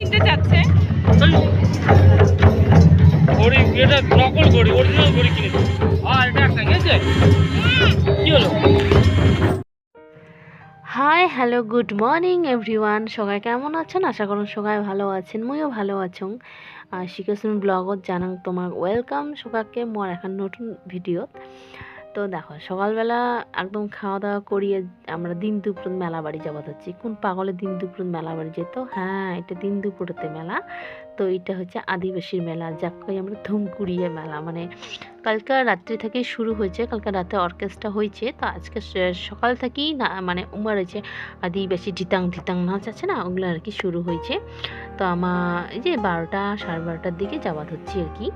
কিনতে চাচ্ছে ঘড়ি এটা নকল ঘড়ি অরিজিনাল ঘড়ি কিনেছি আর এটা একটা গেছে? কি হলো? Hi hello good morning everyone সবাই কেমন আছেন? আশা করুন সবাই ভালো আছেন মইও ভালো আছো। আর শিখেছেন ব্লগত জানাং তোমাক ওয়েলকাম সবাইকে মোর এখন নতুন ভিডিও তো দেখো, সকালবেলা একদম খাওয়া দাওয়া করিয়ে আমরা দিন দুপুর মেলা বাড়ি যাব হচ্ছি কোন পাগলে দিন দুপুর মেলা বাড়ি যেত? হ্যাঁ এটা দিন দুপুরেতে মেলা। তো এটা হচ্ছে আদিবাসীর মেলা, যাকে আমরা ধুমকুড়িয়ে মেলা। মানে কালকে রাত্রি থেকেই শুরু হয়েছে, কালকে রাতে অর্কেস্ট্রা হয়েছে। তো আজকে সকাল থেকেই না মানে উমার হয়েছে আদিবাসী ধিতাং ধিতাং নাচ আছে না, ওগুলো আর কি শুরু হয়েছে। তো আমার এই যে বারোটা সাড়ে বারোটার দিকে যাওয়া হচ্ছে আর কি।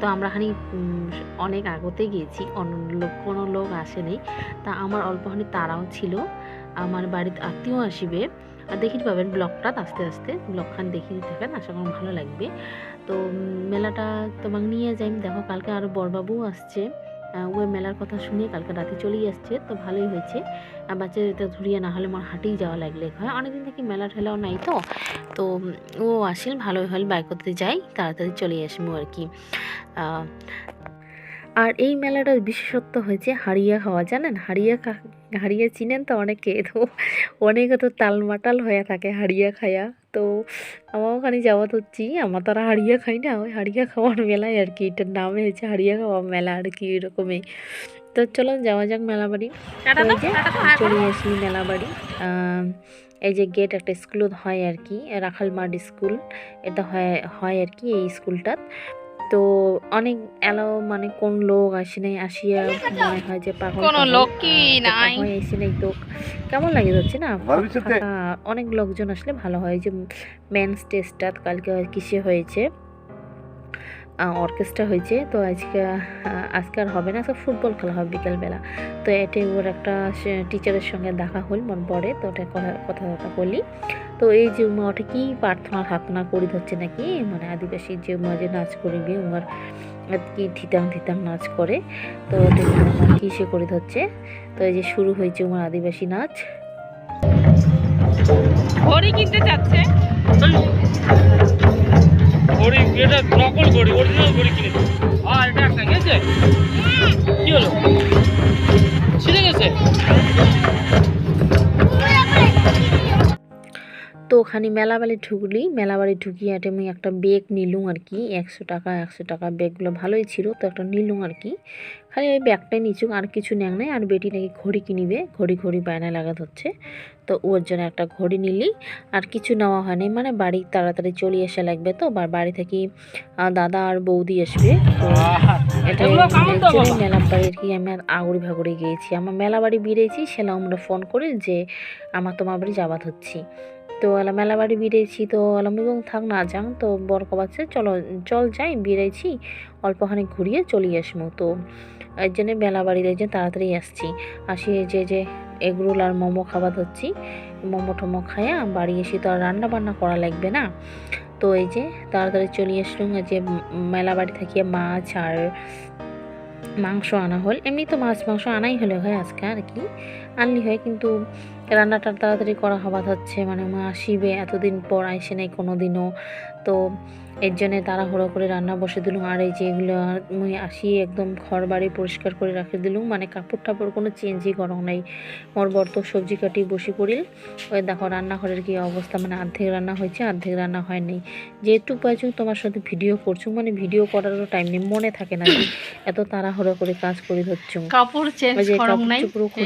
তো আমরা হানি অনেক আগতে গিয়েছি। অন্য, লোক, কোনো লোক আসে নেই তা আমার অল্প হানি তারাও ছিল। আমার বাড়িতে আত্মীয় আসিবে। আর দেখিতে পাবেন ব্লকটা আস্তে আস্তে। ব্লগখান দেখিয়ে থাকেন, আশা করি ভালো লাগবে। তো মেলাটা তোমাকে নিয়ে যাই। দেখো, কালকে আরও বড়বাবু আসছে। ওই মেলার কথা শুনে কালকে রাতে চলেই আসছে, তো ভালোই হয়েছে। আর বাচ্চাদের ধরিয়ে না হলে আমার হাঁটেই যাওয়া লাগলে। হয় অনেকদিন থেকে মেলা ঠেলাও নাই তো তো ও আসিল, ভালোই হল, বাইক করতে যাই, তাড়াতাড়ি চলে আসব আর কি। আর এই মেলাটার বিশেষত্ব হয়েছে হাড়িয়া খাওয়া, জানেন? হাড়িয়া খা, হাড়িয়া চিনেন তো অনেকে তো অনেকে তো তালমাটাল হয়ে থাকে হাড়িয়া খায়া। তো আমার ওখানে যাওয়া তো হচ্ছি আমার তারা আর হাড়িয়া খাই না ওই হাড়িয়া খাওয়ার মেলায় আর কি এটার নাম হয়েছে হাড়িয়া খাওয়া মেলা আর কি এরকমই তো চলো যাওয়া যাক মেলা বাড়ি। চলে আসি মেলা বাড়ি। এই যে গেট একটা স্কুল হয় আর কি রাখাল মাঠ স্কুল এটা হয় হয় আর কি এই স্কুলটাত। তো অনেক এলো মানে কোন লোক আসে নাই আসিয়া মনে হয় যে পাগল কোনো আহ, দেখা নাই। এসে নাই তো। কেমন লাগে যাচ্ছে না? ভবিষ্যতে অনেক লোকজন আসলে ভালো হয়। যে মেন স্টেজটা কালকে কিসে হয়েছে? অর্কেস্ট্রা হয়েছে। তো আজকে আজকে আর হবে না। সব ফুটবল খেলা হবে বিকেলবেলা। তো এটাই ওর একটা টিচারের সঙ্গে দেখা হল মন পড়ে। তো ওটা কথা কথাবার্তা বলি। তো এই যে উমা ওটা কি প্রার্থনা প্রার্থনা করি ধরছে নাকি? মানে আদিবাসী যে উমা যে নাচ করিবে উমার আর কি ধিতাং ধিতাং নাচ করে তো ওটা কি সে করে ধরছে? তো এই যে শুরু হয়েছে উমার আদিবাসী নাচ। ঘড়ি কিনতে চাচ্ছে। ঘড়ি এটা নকল ঘড়ি অরিজিনাল ঘড়ি কিনেছি আর এটা একটা গেছে? ওখানে মেলাবাড়ি ঢুকলি মেলাবাড়ি ঢুকিয়ে একটা আমি একটা বেগ নিলুম আর কি একশো টাকা একশো টাকা ব্যাগগুলো ভালোই ছিল তো একটা নিলুম আর কি খালি ওই ব্যাগটাই নিচুক আর কিছু নেয় নাই আর বেটি নাকি ঘড়ি কিনিবে ঘড়ি ঘড়ি বায়না লাগাতে হচ্ছে। তো ওর জন্য একটা ঘড়ি নিলি আর কিছু নেওয়া হয়নি মানে বাড়ি তাড়াতাড়ি চলে এসে লাগবে তো বাড়ি থেকে দাদা আর বৌদি আসবে। তো এটা? মেলা বাড়ির কি আমি আগুড়ি ভাগুড়ি গিয়েছি। আমার মেলা বাড়ি বেরিয়েছি সেলা আমরা ফোন করে যে আমার তোমার বাড়ি যাবাত হচ্ছি। তো এলা মেলা বাড়ি বেরিয়েছি তো এলাম এবং থাক না যাং তো বর কবাচ্ছে চলো, চল যাই, বেরিয়েছি অল্পখানি ঘুরিয়ে চলে আসব তো। এর জন্যে মেলা বাড়িতে যে তাড়াতাড়ি আসছি। আসি যে যে এগরোল আর মোমো খাবার হচ্ছি মোমো টোমো খায়া বাড়ি এসে তো আর রান্না বান্না করা লাগবে না। তো এই যে তাড়াতাড়ি চলে আসলাম, এই যে মেলা বাড়ি থেকে মাছ আর মাংস আনা হল। এমনি তো মাছ, মাংস আনাই হলে হয় আজকে আর কি। আনলি হয় কিন্তু রান্নাটা তাড়াতাড়ি করা হবার হচ্ছে। মানে মা আসিবে এতদিন পর আইসে নাই কোনো দিনও তো এর জন্যে তাড়াহুড়ো করে রান্না বসে দিলুম। আর এই যে এগুলো মুই আসি একদম ঘর বাড়ি পরিষ্কার করে রাখে দিলুম। মানে কাপড় টাপড় কোনো চেঞ্জই করং নাই। মোর বর তো সবজি কাটি বসে পড়িল। ওই দেখো রান্নাঘরের কি অবস্থা। মানে অর্ধেক রান্না হয়েছে অর্ধেক রান্না হয়নি যেহেতু পাইছু তোমার সাথে ভিডিও করছ মানে ভিডিও করারও টাইম নেই মনে থাকে না এত তাড়াহুড়ো করে কাজ করে ধরছো। কাপড় চেঞ্জ করং নাই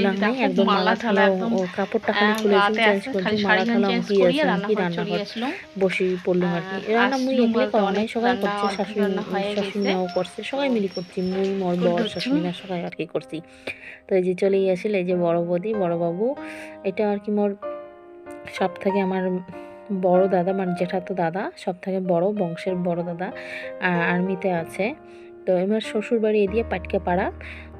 নাই দেখো, একদম মালা মালা ঠালা ঠালা ও কাপড়টা খালি খুলে চেঞ্জ আছে মালা ঠালা চেঞ্জ আছে কি রান্না চলে কর বসে পড়লাম আর কি। রান্না মুই আসলুম একলাই বলতে করা নাই অনেক সবাই করছে শাশুড়ি শাশুড়ি মাও করছে সবাই মিলি করছি মুই মোর বর শাশুড়ি মা সবাই আর কি করছি। তো এই যে চলেই আসিল এই যে বড় বৌদি বড় বাবু এটা আর কি মোর সব থেকে আমার বড় দাদা মানে জেঠা তো দাদা সব থেকে বড় বংশের বড় দাদা আর্মিতে আছে। তো এবার শ্বশুর বাড়ি এদিকে পাটকে পাড়া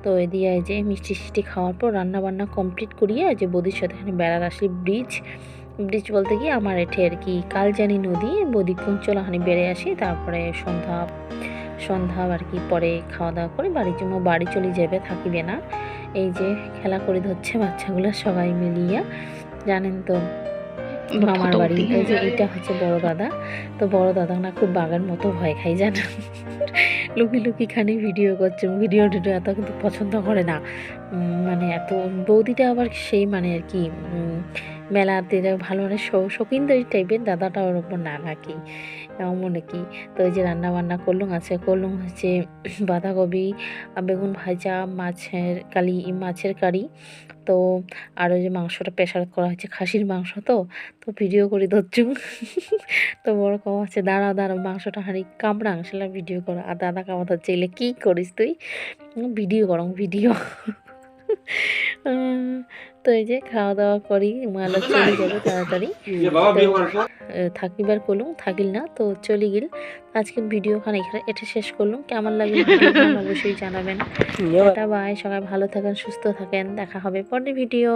তো এদিকে এই যে মিষ্টি সিষ্টি খাওয়ার পর রান্না বান্না কমপ্লিট করিয়ে যে বৌদির সাথে এখানে বেড়ার আসি ব্রিজ ব্রিজ বলতে কি আমার এঠে আর কি কালজানি নদী বৌদি কুঞ্চলাহানি বেড়ে আসি তারপরে সন্ধ্যা সন্ধ্যা আর কি পরে খাওয়া দাওয়া করে বাড়ির জন্য বাড়ি চলে যাবে থাকিবে না। এই যে খেলা করে ধরছে বাচ্চাগুলো সবাই মিলিয়ে জানেন তো মামার বাড়ি। এই যে এটা হচ্ছে বড় দাদা। তো বড় দাদা না খুব বাগার মতো ভয় খাই জানো লুকি লুকি খানি ভিডিও করছে। ভিডিও টিডিও এত কিন্তু পছন্দ করে না। মানে এত বৌদিটা আবার সেই মানে আর কি মেলাতে যা ভালো মানে শৌখিনদের টাইপের দাদাটা ওর ওপর না নাকি এমন মনে কি তো এই যে রান্না বান্না করলুম আছে করলুম হচ্ছে বাঁধাকপি, বেগুন ভাজা, মাছের কালি মাছের কারি। তো আর ওই যে মাংসটা প্রেশার করা হয়েছে খাসির মাংস তো তো ভিডিও করে ধরছুম তো বড় কম আছে দাঁড়া দাঁড়া, মাংসটা হাঁড়ি কামড়াং সেটা ভিডিও করা। আর দাদা কামড় ধরছে এলে কী করিস তুই? ভিডিও করং, ভিডিও। তো এই যে খাওয়া দাওয়া করি মালা চলে যাবে তাড়াতাড়ি। থাকিবার করলুম থাকিল না তো চলে গেল। আজকের ভিডিও খান এখানে এটা শেষ করলুম। কেমন লাগে অবশ্যই জানাবেন। বাই সবাই ভালো থাকেন সুস্থ থাকেন। দেখা হবে পরের ভিডিও